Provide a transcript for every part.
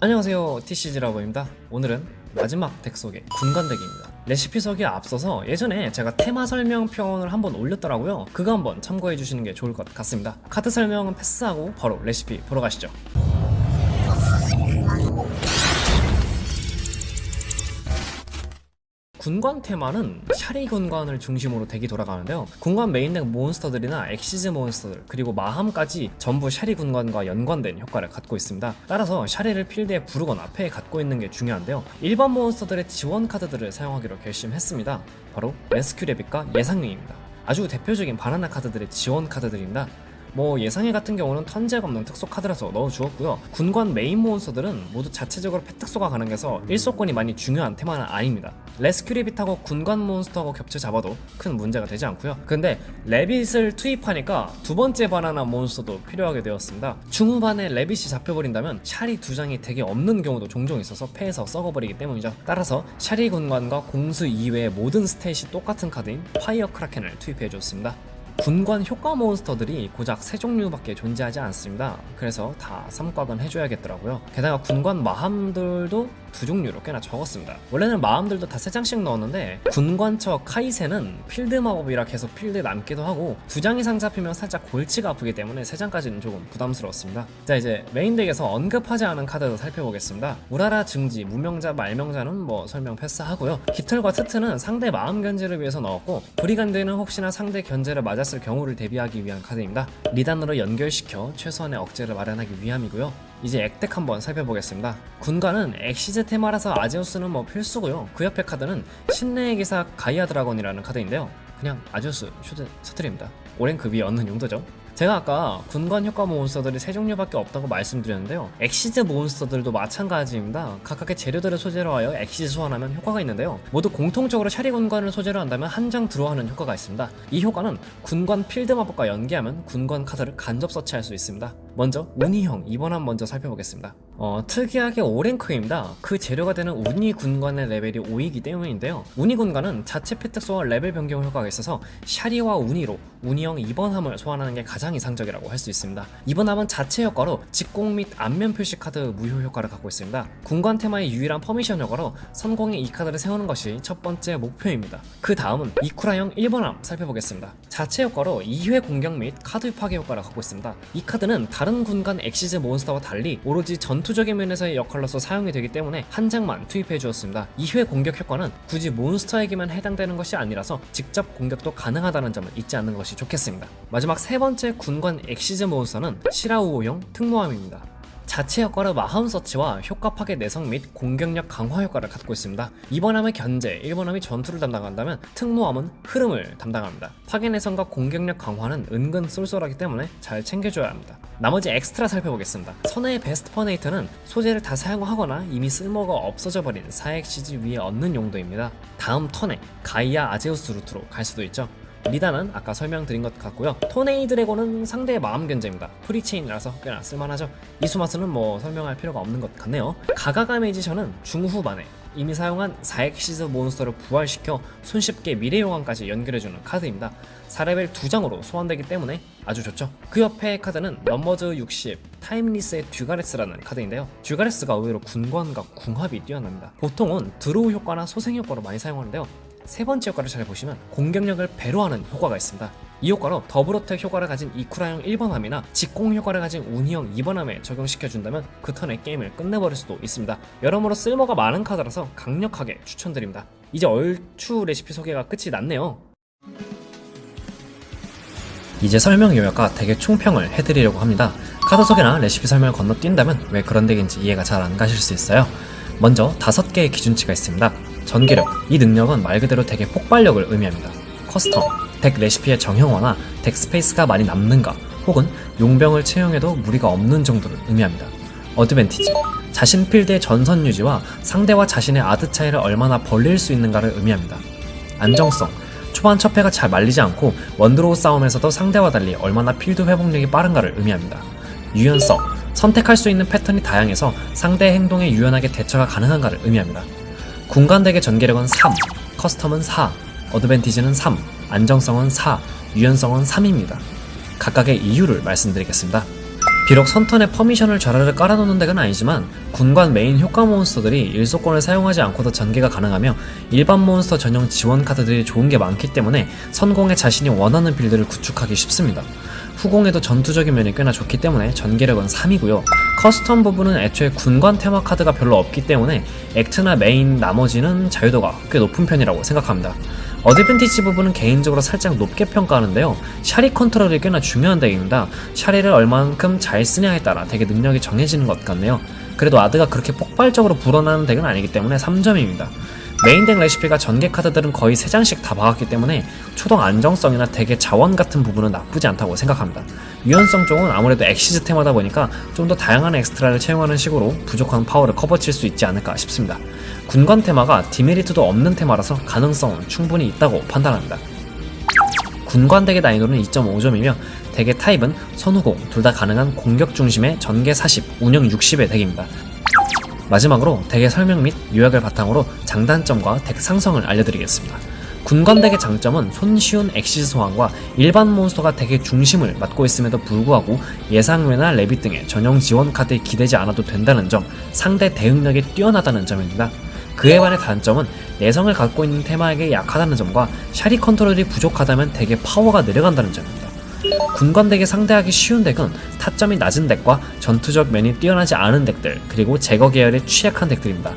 안녕하세요 TCG라고입니다. 오늘은 마지막 덱 속의 군관덱입니다. 레시피 속에 앞서서 예전에 제가 테마 설명편을 한번 올렸더라고요. 그거 한번 참고해 주시는 게 좋을 것 같습니다. 카드 설명은 패스하고 바로 레시피 보러 가시죠 군관 테마는 샤리 군관을 중심으로 덱이 돌아가는데요. 군관 메인덱 몬스터들이나 엑시즈 몬스터들 그리고 마함까지 전부 샤리 군관과 연관된 효과를 갖고 있습니다. 따라서 샤리를 필드에 부르거나 패에 갖고 있는 게 중요한데요. 일반 몬스터들의 지원 카드들을 사용하기로 결심했습니다. 바로 레스큐 레빗과 예상링입니다. 아주 대표적인 바나나 카드들의 지원 카드들입니다. 뭐 예상해 같은 경우는 턴제가 없는 특수 카드라서 넣어주었고요. 군관 메인 몬스터들은 모두 자체적으로 패특수가 가능해서 일소권이 많이 중요한 테마는 아닙니다. 레스큐 레빗하고 군관 몬스터하고 겹쳐 잡아도 큰 문제가 되지 않고요. 근데 레빗을 투입하니까 두 번째 바나나 몬스터도 필요하게 되었습니다. 중후반에 레빗이 잡혀버린다면 샤리 두 장이 덱에 없는 경우도 종종 있어서 패에서 썩어버리기 때문이죠. 따라서 샤리 군관과 공수 이외의 모든 스탯이 똑같은 카드인 파이어 크라켄을 투입해줬습니다. 군관 효과 몬스터들이 고작 세 종류밖에 존재하지 않습니다. 그래서 다 삼각은 해줘야겠더라고요. 게다가 군관 마함들도 두 종류로 꽤나 적었습니다. 원래는 마함들도 다 세 장씩 넣었는데 군관처 카이센은 필드 마법이라 계속 필드에 남기도 하고 두 장 이상 잡히면 살짝 골치가 아프기 때문에 세 장까지는 조금 부담스러웠습니다. 자 이제 메인 덱에서 언급하지 않은 카드도 살펴보겠습니다. 우라라 증지, 무명자, 말명자는 뭐 설명 패스하고요. 깃털과 트트는 상대 마음 견제를 위해서 넣었고 브리간드는 혹시나 상대 견제를 맞았을 경우를 대비하기 위한 카드입니다. 리단으로 연결시켜 최소한의 억제를 마련하기 위함이고요. 이제 액덱 한번 살펴보겠습니다. 군관은 엑시즈 테마라서 아제우스는 뭐 필수고요. 그 옆에 카드는 신내의 기사 가이아 드라곤이라는 카드인데요. 그냥 아제우스 슈드 그 위에 얻는 용도죠. 제가 아까 군관 효과 몬스터들이 세 종류밖에 없다고 말씀드렸는데요. 엑시즈 몬스터들도 마찬가지입니다. 각각의 재료들을 소재로 하여 엑시즈 소환하면 효과가 있는데요. 모두 공통적으로 샤리 군관을 소재로 한다면 한 장 들어하는 효과가 있습니다. 이 효과는 군관 필드 마법과 연계하면 군관 카드를 간접 서치할 수 있습니다. 먼저 운이형 2번함 먼저 살펴보겠습니다. 어, 특이하게 5랭크입니다. 그 재료가 되는 운이 군관의 레벨이 5이기 때문인데요. 운이 군관은 자체 패특소와 레벨 변경 효과가 있어서 샤리와 운이로 운이형 2번함을 소환하는 게 가장 이상적이라고 할 수 있습니다. 2번함은 자체 효과로 직공 및 안면 표시 카드 무효 효과를 갖고 있습니다. 군관 테마의 유일한 퍼미션 효과로 선공에 이 카드를 세우는 것이 첫 번째 목표입니다. 그 다음은 이쿠라형 1번함 살펴보겠습니다. 자체 효과로 2회 공격 및 카드 파괴 효과를 갖고 있습니다. 이 카드는 다른 군관 엑시즈 몬스터와 달리 오로지 전투적인 면에서의 역할로서 사용이 되기 때문에 한 장만 투입해 주었습니다. 2회 공격 효과는 굳이 몬스터에게만 해당되는 것이 아니라서 직접 공격도 가능하다는 점을 잊지 않는 것이 좋겠습니다. 마지막 세 번째 군관 엑시즈 몬스터는 시라우오형 특모함입니다. 자체 효과로 마함 서치와 효과 파괴 내성 및 공격력 강화 효과를 갖고 있습니다. 2번함은 견제, 1번함이 전투를 담당한다면 특모함은 흐름을 담당합니다. 파괴 내성과 공격력 강화는 은근 쏠쏠하기 때문에 잘 챙겨줘야 합니다. 나머지 엑스트라 살펴보겠습니다. 선의 베스트 퍼네이터는 소재를 다 사용하거나 이미 쓸모가 없어져 버린 사액 시즈 위에 얻는 용도입니다. 다음 턴에 가이아 아제우스 루트로 갈 수도 있죠. 리다는 아까 설명드린 것 같고요. 토네이 드래곤은 상대의 마음 견제입니다. 프리체인이라서 꽤나 쓸만하죠. 이수마스는 뭐 설명할 필요가 없는 것 같네요. 가가가 메이지션은 중후반에 이미 사용한 4엑시즈 몬스터를 부활시켜 손쉽게 미래 용암까지 연결해주는 카드입니다. 4레벨 2장으로 소환되기 때문에 아주 좋죠. 그 옆에 카드는 넘버즈 60 타임리스의 듀가레스라는 카드인데요. 듀가레스가 의외로 군관과 궁합이 뛰어납니다. 보통은 드로우 효과나 소생 효과로 많이 사용하는데요. 세 번째 효과를 잘 보시면 공격력을 배로 하는 효과가 있습니다. 이 효과로 더블어택 효과를 가진 이쿠라형 1번함이나 직공 효과를 가진 운이형 2번함에 적용시켜준다면 그 턴에 게임을 끝내버릴 수도 있습니다. 여러모로 쓸모가 많은 카드라서 강력하게 추천드립니다. 이제 얼추 레시피 소개가 끝이 났네요. 이제 설명 요약과 덱의 총평을 해드리려고 합니다. 카드 소개나 레시피 설명을 건너뛴다면 왜 그런 덱인지 이해가 잘 안 가실 수 있어요. 먼저 다섯 개의 기준치가 있습니다. 전기력, 이 능력은 말 그대로 덱의 폭발력을 의미합니다. 커스텀, 덱 레시피의 정형화나 덱 스페이스가 많이 남는가, 혹은 용병을 채용해도 무리가 없는 정도를 의미합니다. 어드밴티지, 자신 필드의 전선 유지와 상대와 자신의 아드 차이를 얼마나 벌릴 수 있는가를 의미합니다. 안정성, 초반 첫 패가 잘 말리지 않고 원드로우 싸움에서도 상대와 달리 얼마나 필드 회복력이 빠른가를 의미합니다. 유연성, 선택할 수 있는 패턴이 다양해서 상대의 행동에 유연하게 대처가 가능한가를 의미합니다. 군간덱의 전개력은 3, 커스텀은 4, 어드밴티지는 3, 안정성은 4, 유연성은 3입니다. 각각의 이유를 말씀드리겠습니다. 비록 선턴에 퍼미션을 좌르르 깔아놓는 덱은 아니지만 군관 메인 효과 몬스터들이 일소권을 사용하지 않고도 전개가 가능하며 일반 몬스터 전용 지원 카드들이 좋은 게 많기 때문에 선공에 자신이 원하는 빌드를 구축하기 쉽습니다. 후공에도 전투적인 면이 꽤나 좋기 때문에 전개력은 3이고요. 커스텀 부분은 애초에 군관 테마 카드가 별로 없기 때문에 액트나 메인 나머지는 자유도가 꽤 높은 편이라고 생각합니다. 어드밴티지 부분은 개인적으로 살짝 높게 평가하는데요. 샤리 컨트롤이 꽤나 중요한 덱입니다. 샤리를 얼만큼 잘 쓰냐에 따라 덱의 능력이 정해지는 것 같네요. 그래도 아드가 그렇게 폭발적으로 불어나는 덱은 아니기 때문에 3점입니다. 메인 덱 레시피가 전개 카드들은 거의 3장씩 다 박았기 때문에 초동 안정성이나 덱의 자원 같은 부분은 나쁘지 않다고 생각합니다. 유연성 쪽은 아무래도 엑시즈 테마다 보니까 좀 더 다양한 엑스트라를 채용하는 식으로 부족한 파워를 커버칠 수 있지 않을까 싶습니다. 군관 테마가 디메리트도 없는 테마라서 가능성은 충분히 있다고 판단합니다. 군관 덱의 난이도는 2.5점이며 덱의 타입은 선후공 둘 다 가능한 공격 중심의 전개 40, 운영 60의 덱입니다. 마지막으로 덱의 설명 및 요약을 바탕으로 장단점과 덱 상성을 알려드리겠습니다. 군관 덱의 장점은 손쉬운 엑시즈 소환과 일반 몬스터가 덱의 중심을 맡고 있음에도 불구하고 예상외나 레빗 등의 전용 지원 카드에 기대지 않아도 된다는 점, 상대 대응력이 뛰어나다는 점입니다. 그에 반해 단점은 내성을 갖고 있는 테마에게 약하다는 점과 샤리 컨트롤이 부족하다면 덱의 파워가 내려간다는 점입니다. 군관 덱에 상대하기 쉬운 덱은 타점이 낮은 덱과 전투적 면이 뛰어나지 않은 덱들 그리고 제거 계열에 취약한 덱들입니다.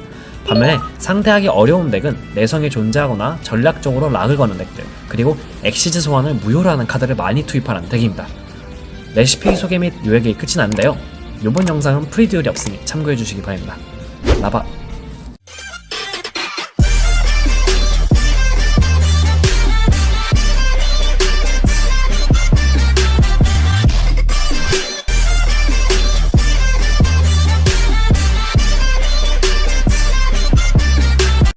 반면에 상대하기 어려운 덱은 내성이 존재하거나 전략적으로 락을 거는 덱들 그리고 엑시즈 소환을 무효로 하는 카드를 많이 투입하는 덱입니다. 레시피 소개 및 요약이 끝이 났는데요. 이번 영상은 프리듀얼이 없으니 참고해 주시기 바랍니다. 라바